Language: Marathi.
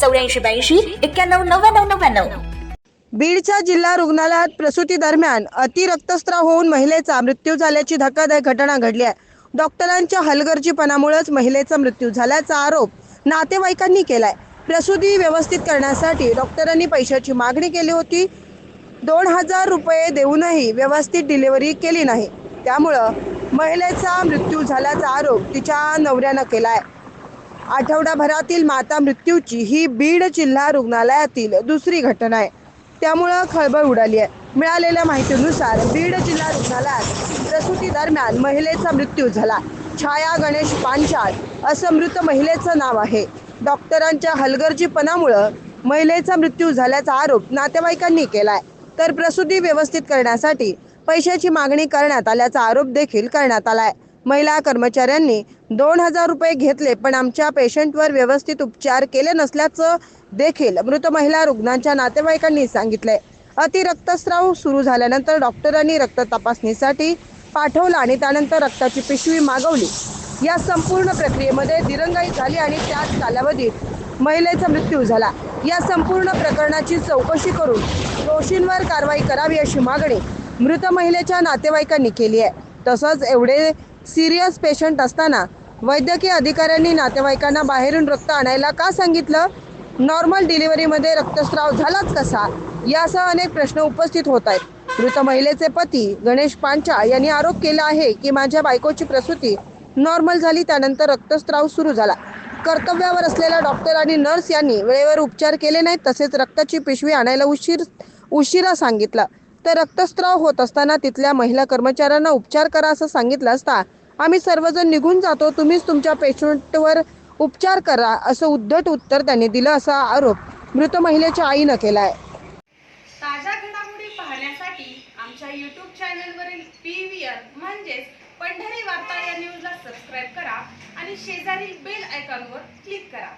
चौऱ्याऐंशी ब्याऐंशी एक्क्याण्णव नव्याण्णव नव्याण्णव. बीडच्या जिल्हा रुग्णालयात प्रसूती दरम्यान अतिरक्तस्त्राव होऊन महिलेचा मृत्यू झाल्याची धक्कादायक घटना घडली आहे. डॉक्टरांच्या हलगर्जीपणामुळेच महिलेचा मृत्यू झाल्याचा आरोप नातेवाईकांनी केलाय. प्रसूती व्यवस्थित करण्यासाठी डॉक्टरांनी पैशाची मागणी केली होती. दोन हजार रुपये देऊनही व्यवस्थित डिलिव्हरी केली नाही. त्यामुळं महिलेचा मृत्यू झाल्याचा आरोप तिच्या नवऱ्यानं केला आहे आठवडाभरातील माता मृत्यूची ही बीड जिल्हा रुग्णालयातील दुसरी घटना आहे. त्यामुळं खळबळ उडाली आहे. मिळालेल्या माहितीनुसार बीड जिल्हा रुग्णालयात प्रसूती दरम्यान महिलेचा मृत्यू झाला. छाया गणेश पांचाळ असं मृत महिलेचं नाव आहे. डॉक्टरांच्या हलगर्जीपणामुळं महिलेचा मृत्यू झाल्याचा आरोप नातेवाईकांनी केलाय. तर प्रसूती व्यवस्थित करण्यासाठी पैशाची मागणी करण्यात आल्याचा आरोप देखील करण्यात आलाय. महिला कर्मचाऱ्यांनी दोन हजार रुपये घेतले पण आमच्या पेशंटवर व्यवस्थित उपचार केले नसल्याचं देखील मृत महिला रुग्णांच्या नातेवाईकांनी सांगितलंय. अतिरक्तस्राव सुरू झाल्यानंतर डॉक्टरांनी रक्त तपासणीसाठी पाठवलं आणि त्यानंतर रक्ताची पिशवी मागवली. या संपूर्ण प्रक्रियेमध्ये दिरंगाई झाली आणि त्याच कालावधीत महिलेचा मृत्यू झाला. या संपूर्ण प्रकरणाची चौकशी करून दोषींवर कारवाई करावी अशी मागणी मृत महिलेच्या नातेवाईकांनी केली आहे. तसंच एवढे सिरियस पेशंट असताना वैद्यकीय अधिकाऱ्यांनी नातेवाईकांना बाहेरून रक्त आणायला का सांगितलं? नॉर्मल डिलिव्हरीमध्ये रक्तस्राव झालाच कसा? यासह अनेक प्रश्न उपस्थित होत आहेत. मृत महिलेचे पती गणेश पांचा यांनी आरोप केला आहे की माझ्या बायकोची प्रसूती नॉर्मल झाली त्यानंतर रक्तस्राव सुरू झाला. कर्तव्यावर असलेल्या डॉक्टर आणि नर्स यांनी वेळेवर उपचार केले नाहीत तसेच रक्ताची पिशवी आणायला उशीर उशिरा सांगितलं. तर रक्तस्राव होत असताना तिथल्या महिला कर्मचाऱ्यांना उपचार करा असं सांगितलं असता आम्ही सर्वजण निघून जातो. तुम्हीच तुमच्या पेशंटवर उपचार करा असं उद्धट उत्तर त्यांनी दिलं असा आरोप मृत महिलेच्या आईनं केलाय. ताज्या घडामोडी पाहण्यासाठी आमच्या यूट्यूब चॅनलवरील पी व्ही आर म्हणजेच पंढरी वार्ता या न्यूजला सबस्क्राईब करा आणि शेजारील बेल आयकॉनवर क्लिक करा.